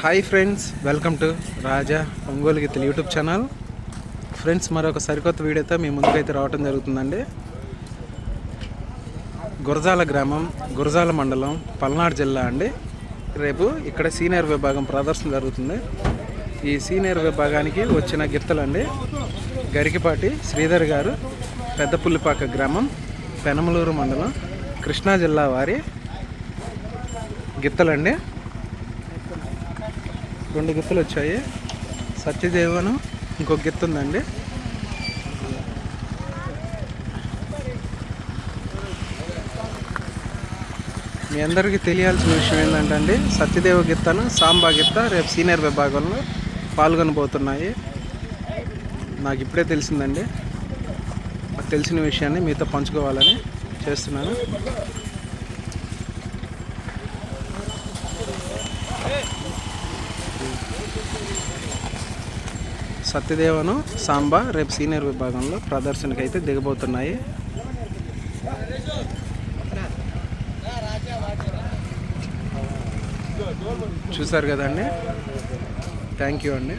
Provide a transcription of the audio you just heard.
Hi friends welcome to Raja Ongole గీతలు YouTube channel friends మరొక సరికొత్త వీడియోతో మీ ముందుకైతే రావటం జరుగుతుందండి. గురజాల గ్రామం గురజాల మండలం పల్నాడు జిల్లా అండి. రేపు ఇక్కడ సీనియర్ విభాగం ప్రదర్శన జరుగుతుంది. ఈ సీనియర్ విభాగానికి వచ్చిన గిత్తలండి. గరికిపాటి శ్రీధర్ గారు పెద్దపుల్లిపాక గ్రామం పెనమలూరు మండలం కృష్ణా జిల్లా వారి గిత్తలండి. రెండు గిత్తలు వచ్చాయి. సత్యదేవను ఇంకొక గిత్త ఉందండి. మీ అందరికీ తెలియాల్సిన విషయం ఏంటంటే అండి సత్యదేవ గిత్తను సాంబా గిత్త రేపు సీనియర్ విభాగంలో పాల్గొనబోతున్నాయి. నాకు ఇప్పుడే తెలిసిందండి. నాకు తెలిసిన విషయాన్ని మీతో పంచుకోవాలని చేస్తున్నాను. సత్యదేవను సాంబా రేపు సీనియర్ విభాగంలో ప్రదర్శనకి అయితే దిగబోతున్నాయి. చూసారు కదండి థ్యాంక్ యూ అండి.